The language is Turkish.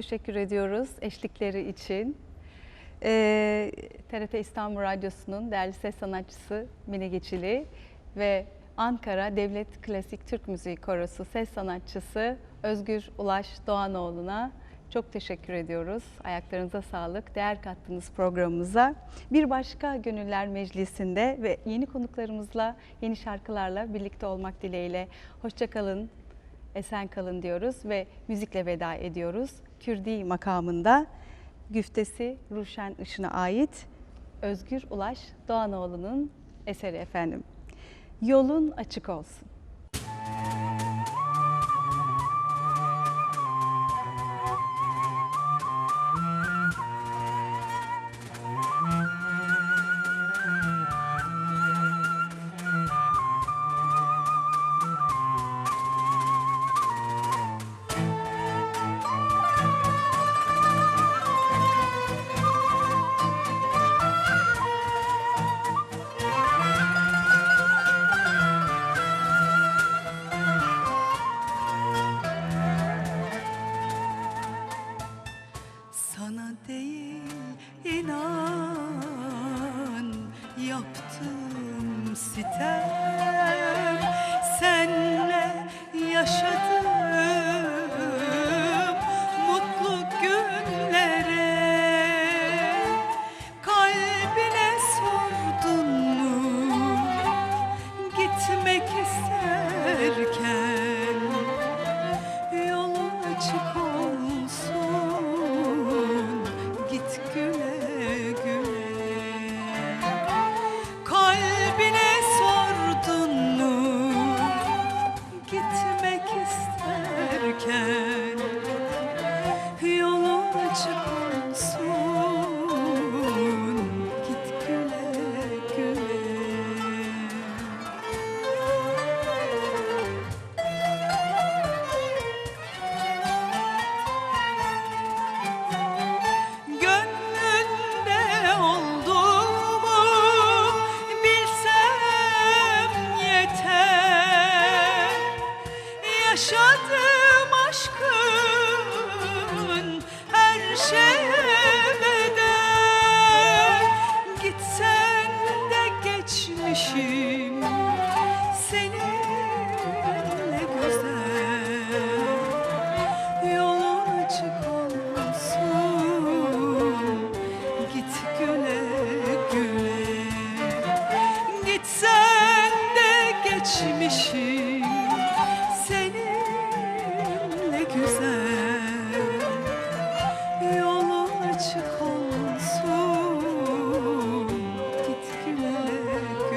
Teşekkür ediyoruz eşlikleri için. Ee, TRT İstanbul Radyosu'nun değerli ses sanatçısı Mine Geçili ve Ankara Devlet Klasik Türk Müziği Korosu ses sanatçısı Özgür Ulaş Doğanoğlu'na çok teşekkür ediyoruz. Ayaklarınıza sağlık. Değer kattınız programımıza. Bir başka Gönüller Meclisi'nde ve yeni konuklarımızla, yeni şarkılarla birlikte olmak dileğiyle. Hoşçakalın, esen kalın diyoruz ve müzikle veda ediyoruz. Kürdi makamında güftesi Ruşen Işın'a ait Özgür Ulaş Doğanoğlu'nun eseri efendim. Yolun açık olsun. İnan yaptım sitem Senle yaşadım mutlu günlere. Kalbine sordun mu? Gitmek isterken bedel Gitsen de geçmişim seninle güzel. Yolun açık olsun Git güle güle. Gitsen de geçmişim America.